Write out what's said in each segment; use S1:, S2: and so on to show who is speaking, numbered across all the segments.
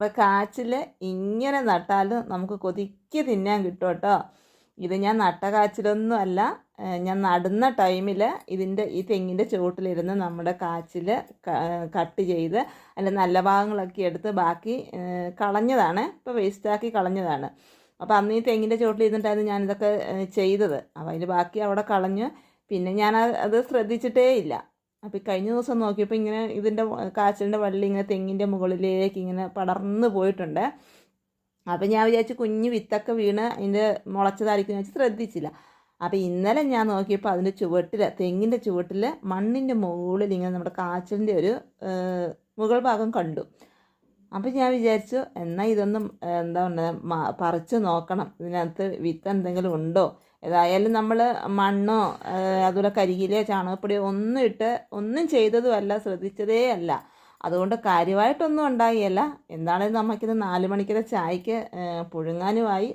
S1: അപ്പോൾ കാച്ചിൽ ഇങ്ങനെ നട്ടാലും നമുക്ക് കൊതിക്ക് തിന്നാൻ കിട്ടും കേട്ടോ ഇത് ഞാൻ നട്ട കാച്ചിലൊന്നും അല്ല ഞാൻ നടുന്ന ടൈമിൽ ഇതിന്റെ ഈ തെങ്ങിന്റെ ചുവട്ടിലിരുന്ന് നമ്മുടെ കാച്ചിൽ കട്ട് ചെയ്ത് അതിന്റെ നല്ല ഭാഗങ്ങളൊക്കെ എടുത്ത് ബാക്കി കളഞ്ഞതാണ്. ഇപ്പോൾ വേസ്റ്റാക്കി കളഞ്ഞതാണ്. അപ്പോൾ അന്ന് ഈ തെങ്ങിന്റെ ചുവട്ടിലിരുന്നിട്ടായിരുന്നു ഞാനിതൊക്കെ ചെയ്തത്. അപ്പോൾ അതിൽ ബാക്കി അവിടെ കളഞ്ഞ് പിന്നെ ഞാൻ അത് ശ്രദ്ധിച്ചിട്ടേ ഇല്ല അപ്പോൾ കഴിഞ്ഞ ദിവസം നോക്കിയപ്പോൾ ഇങ്ങനെ ഇതിന്റെ കാച്ചിലിന്റെ വള്ളി ഇങ്ങനെ തെങ്ങിന്റെ മുകളിലേക്ക് ഇങ്ങനെ പടർന്ന് പോയിട്ടുണ്ട്. അപ്പോൾ ഞാൻ വിചാരിച്ചു കുഞ്ഞ് വിത്തൊക്കെ വീണ് അതിന്റെ മുളച്ചതായിരിക്കും വെച്ച് ശ്രദ്ധിച്ചില്ല. അപ്പോൾ ഇന്നലെ ഞാൻ നോക്കിയപ്പോൾ അതിന്റെ ചുവട്ടിൽ തെങ്ങിന്റെ ചുവട്ടിൽ മണ്ണിന്റെ മുകളിൽ ഇങ്ങനെ നമ്മുടെ കാച്ചിലിന്റെ ഒരു മുകൾ ഭാഗം കണ്ടു. അപ്പോൾ ഞാൻ വിചാരിച്ചു എന്നാൽ ഇതൊന്നും എന്താ പറയുക പറിച്ച് നോക്കണം. ഇതിനകത്ത് വിത്ത് എന്തെങ്കിലും ഉണ്ടോ? ഏതായാലും നമ്മൾ മണ്ണോ അതുപോലെ കരിയിലയോ ചാണകപ്പൊടിയോ ഒന്നും ഇട്ട് ഒന്നും ചെയ്തതുമല്ല ശ്രദ്ധിച്ചതേ അല്ല. അതുകൊണ്ട് കാര്യമായിട്ടൊന്നും ഉണ്ടായില്ല. എന്താണെങ്കിലും നമുക്കിത് നാല് മണിക്കത്തെ ചായക്ക് പുഴുങ്ങാനുമായി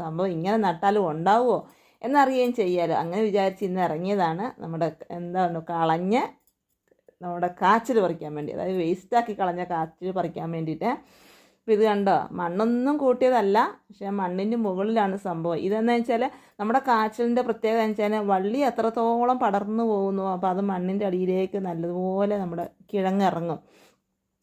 S1: സംഭവം ഇങ്ങനെ നട്ടാലും ഉണ്ടാവുമോ എന്നറിയുകയും ചെയ്യാലോ. അങ്ങനെ വിചാരിച്ച് ഇന്ന് ഇറങ്ങിയതാണ് നമ്മുടെ എന്താണ് കളഞ്ഞ് നമ്മുടെ കാച്ചിൽ പറിക്കാൻ വേണ്ടി. അതായത് വേസ്റ്റാക്കി കളഞ്ഞ കാച്ചിൽ പറിക്കാൻ വേണ്ടിയിട്ട്. അപ്പോൾ ഇത് കണ്ടോ? മണ്ണൊന്നും കൂട്ടിയതല്ല പക്ഷേ മണ്ണിന്റെ മുകളിലാണ് സംഭവം. ഇതെന്ന് വെച്ചാൽ നമ്മുടെ കാച്ചിലിന്റെ പ്രത്യേകത എന്ന് വെച്ചാൽ വള്ളി എത്രത്തോളം പടർന്നു പോകുന്നു അപ്പോൾ അത് മണ്ണിന്റെ അടിയിലേക്ക് നല്ലതുപോലെ നമ്മുടെ കിഴങ്ങിറങ്ങും.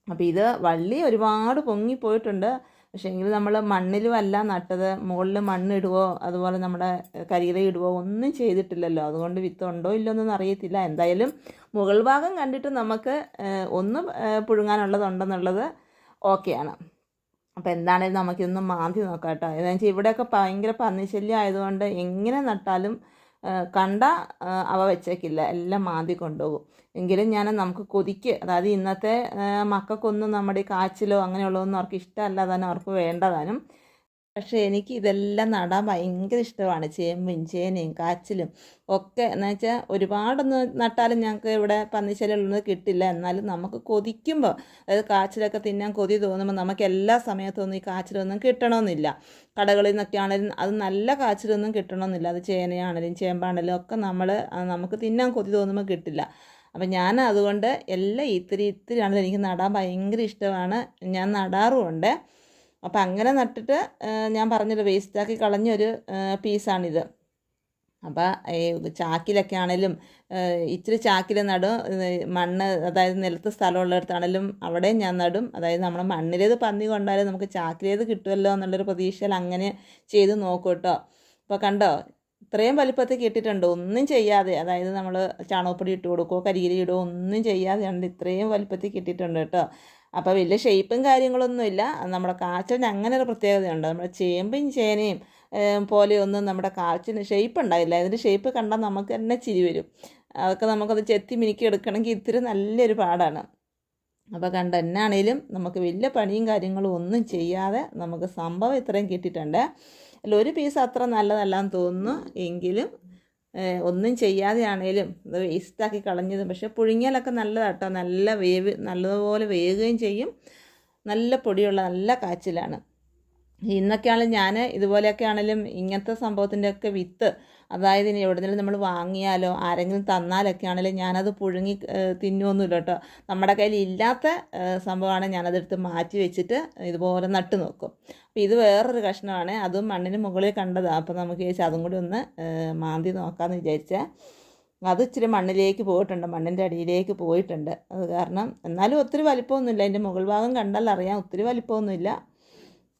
S1: അപ്പോൾ ഇത് വള്ളി ഒരുപാട് പൊങ്ങിപ്പോയിട്ടുണ്ട്. പക്ഷേ എങ്കിൽ നമ്മൾ മണ്ണിലും അല്ല നട്ടത് മുകളിൽ മണ്ണിടുവോ അതുപോലെ നമ്മുടെ കരിയില ഇടുവോ ഒന്നും ചെയ്തിട്ടില്ലല്ലോ. അതുകൊണ്ട് വിത്ത് ഉണ്ടോ ഇല്ലോ എന്നൊന്നും അറിയത്തില്ല. എന്തായാലും മുകൾ ഭാഗം കണ്ടിട്ട് നമുക്ക് ഒന്ന് പുഴുങ്ങാനുള്ളതുണ്ടെന്നുള്ളത് ഓക്കെയാണ്. അപ്പോൾ എന്താണെങ്കിലും നമുക്കിതൊന്ന് മാന്തി നോക്കാം കേട്ടോ. എന്താ വെച്ചാൽ ഇവിടെയൊക്കെ ഭയങ്കര പന്നിശല്യം ആയതുകൊണ്ട് എങ്ങനെ നട്ടാലും കണ്ട അവ വെച്ചേക്കില്ല. എല്ലാം മാന്തി കൊണ്ടുപോകും. എങ്കിലും ഞാൻ നമുക്ക് കൊതിക്ക് അതായത് ഇന്നത്തെ മക്കൾക്കൊന്നും നമ്മുടെ കാച്ചിലോ അങ്ങനെയുള്ളതൊന്നും അവർക്ക് ഇഷ്ടമല്ല താനും അവർക്ക് വേണ്ടതാനും. പക്ഷേ എനിക്ക് ഇതെല്ലാം നടാൻ ഭയങ്കര ഇഷ്ടമാണ്. ചേമ്പും ചേനയും കാച്ചിലും ഒക്കെ. എന്ന് വെച്ചാൽ ഒരുപാടൊന്നും നട്ടാലും ഞങ്ങൾക്ക് ഇവിടെ പന്നിശല്യമുള്ളത് കിട്ടില്ല. എന്നാലും നമുക്ക് കൊതിക്കുമ്പോൾ അതായത് കാച്ചിലൊക്കെ തിന്നാൻ കൊതി തോന്നുമ്പോൾ നമുക്ക് എല്ലാ സമയത്തൊന്നും ഈ കാച്ചിലൊന്നും കിട്ടണമെന്നില്ല കടകളിൽ നിന്നൊക്കെ ആണെങ്കിലും അത് നല്ല കാച്ചിലൊന്നും കിട്ടണമെന്നില്ല അത് ചേനയാണെങ്കിലും ചേമ്പാണെങ്കിലും ഒക്കെ നമ്മൾ നമുക്ക് തിന്നാൻ കൊതി തോന്നുമ്പോൾ കിട്ടില്ല. അപ്പം ഞാൻ അതുകൊണ്ട് എല്ലാം ഇത്തിരി ഇത്തിരി ആണെങ്കിലും എനിക്ക് നടാൻ ഭയങ്കര ഇഷ്ടമാണ്. ഞാൻ നടാറുമുണ്ട് അപ്പം അങ്ങനെ നട്ടിട്ട് ഞാൻ പറഞ്ഞല്ലോ വേസ്റ്റാക്കി കളഞ്ഞൊരു പീസാണിത് അപ്പോൾ ഈ ചാക്കിലൊക്കെ ആണെങ്കിലും ഇച്ചിരി ചാക്കിൽ നടും മണ്ണ് അതായത് നിലത്ത് സ്ഥലമുള്ളിടത്താണെങ്കിലും അവിടെ ഞാൻ നടും. അതായത് നമ്മൾ മണ്ണിലേത് പന്നി കൊണ്ടാലും നമുക്ക് ചാക്കിലേത് കിട്ടുമല്ലോ എന്നുള്ളൊരു പ്രതീക്ഷയിൽ അങ്ങനെ ചെയ്ത് നോക്കും കേട്ടോ അപ്പോൾ കണ്ടോ ഇത്രയും വലിപ്പത്തിൽ കിട്ടിയിട്ടുണ്ട്. ഒന്നും ചെയ്യാതെ അതായത് നമ്മൾ ചാണകപ്പൊടി ഇട്ട് കൊടുക്കുകയോ കരിയിലിടുകയോ ഒന്നും ചെയ്യാതെയാണ് ഇത്രയും വലിപ്പത്തിൽ കിട്ടിയിട്ടുണ്ട് കേട്ടോ അപ്പോൾ വലിയ ഷേപ്പും കാര്യങ്ങളൊന്നുമില്ല നമ്മുടെ കാച്ചിലിന് അങ്ങനെ ഒരു പ്രത്യേകതയുണ്ട്. നമ്മുടെ ചേമ്പും ചേനയും പോലെയൊന്നും നമ്മുടെ കാച്ചിന് ഷേപ്പ് ഉണ്ടായില്ല അതിന്റെ ഷേപ്പ് കണ്ടാൽ നമുക്ക് തന്നെ ചിരി വരും. അതൊക്കെ നമുക്കത് ചെത്തി മിനുക്കി എടുക്കണമെങ്കിൽ ഇത്തിരി നല്ലൊരു പാടാണ്. അപ്പോൾ കണ്ട എന്നാണേലും നമുക്ക് വലിയ പണിയും കാര്യങ്ങളും ഒന്നും ചെയ്യാതെ നമുക്ക് സംഭവം ഇത്രയും കിട്ടിയിട്ടുണ്ട്. അതിൽ ഒരു പീസ് അത്ര നല്ലതല്ലാന്ന് തോന്നുന്നു. എങ്കിലും ഒന്നും ചെയ്യാതെ അത് വേസ്റ്റാക്കി കളഞ്ഞത്. പക്ഷേ പുഴുങ്ങിയാലൊക്കെ നല്ലതാട്ടോ. നല്ല വേവ് നല്ലതുപോലെ വേകുകയും ചെയ്യും. നല്ല പൊടിയുള്ള നല്ല കാച്ചിലാണ്. ഇന്നൊക്കെയാണെങ്കിലും ഞാൻ ഇതുപോലെയൊക്കെ ആണെങ്കിലും ഇങ്ങനത്തെ സംഭവത്തിന്റെയൊക്കെ വിത്ത് അതായത് ഇനി എവിടെന്നെങ്കിലും നമ്മൾ വാങ്ങിയാലോ ആരെങ്കിലും തന്നാലൊക്കെ ആണെങ്കിലും ഞാനത് പുഴുങ്ങി തിന്നുമൊന്നുമില്ല കേട്ടോ. നമ്മുടെ കയ്യിൽ ഇല്ലാത്ത സംഭവമാണ് ഞാനതെടുത്ത് മാറ്റി വെച്ചിട്ട് ഇതുപോലെ നട്ട് നോക്കും. അപ്പോൾ ഇത് വേറൊരു കഷ്ണമാണ്. അതും മണ്ണിന് മുകളിൽ കണ്ടതാണ് അപ്പോൾ നമുക്ക് ചേച്ചി അതും കൂടി ഒന്ന് മാന്തി നോക്കാമെന്ന് വിചാരിച്ചേ. അത് ഇച്ചിരി മണ്ണിലേക്ക് പോയിട്ടുണ്ട്. മണ്ണിന്റെ അടിയിലേക്ക് പോയിട്ടുണ്ട്. അത് കാരണം എന്നാലും ഒത്തിരി വലിപ്പമൊന്നുമില്ല. അതിന്റെ മുകൾ ഭാഗം കണ്ടാൽ അറിയാം ഒത്തിരി വലിപ്പമൊന്നുമില്ല.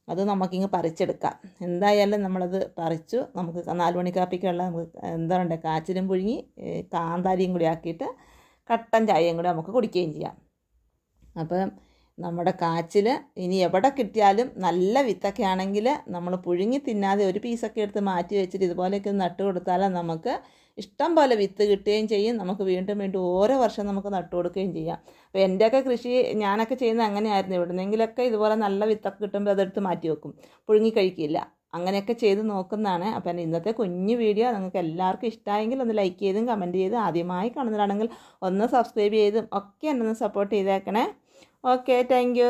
S1: അത് നമുക്കിങ്ങ് പറിച്ചെടുക്കാം. എന്തായാലും നമ്മളത് പറിച്ചു. നമുക്ക് നാല് മണി കാപ്പിക്കുള്ള നമുക്ക് എന്താ പറയുക കാച്ചിലും പുഴുങ്ങി കാന്താരിയും കൂടി ആക്കിയിട്ട് കട്ടൻ ചായയും കൂടി നമുക്ക് കുടിക്കുകയും ചെയ്യാം. അപ്പം നമ്മുടെ കാച്ചിൽ ഇനി എവിടെ കിട്ടിയാലും നല്ല വിത്തൊക്കെ ആണെങ്കിൽ നമ്മൾ പുഴുങ്ങി തിന്നാതെ ഒരു പീസൊക്കെ എടുത്ത് മാറ്റി വെച്ചിട്ട് ഇതുപോലെയൊക്കെ നട്ടു കൊടുത്താൽ നമുക്ക് ഇഷ്ടം പോലെ വിത്ത് കിട്ടുകയും ചെയ്യും. നമുക്ക് വീണ്ടും വീണ്ടും ഓരോ വർഷം നമുക്ക് നട്ടു കൊടുക്കുകയും ചെയ്യാം. അപ്പോൾ എന്റെയൊക്കെ കൃഷി ഞാനൊക്കെ ചെയ്യുന്നത് അങ്ങനെയായിരുന്നു. എവിടുന്നെങ്കിലൊക്കെ ഇതുപോലെ നല്ല വിത്തൊക്കെ കിട്ടുമ്പോൾ അതെടുത്ത് മാറ്റി വെക്കും. പുഴുങ്ങി കഴിക്കില്ല. അങ്ങനെയൊക്കെ ചെയ്ത് നോക്കുന്നതാണ്. അപ്പം എന്റെ ഇന്നത്തെ കുഞ്ഞു വീഡിയോ നിങ്ങൾക്ക് എല്ലാവർക്കും ഇഷ്ടമായെങ്കിൽ ഒന്ന് ലൈക്ക് ചെയ്തും കമന്റ് ചെയ്തും ആദ്യമായി കാണുന്നതാണെങ്കിൽ ഒന്ന് സബ്സ്ക്രൈബ് ചെയ്തും ഒക്കെ എന്നെ ഒന്ന് സപ്പോർട്ട് ചെയ്തേക്കണേ. Okay thank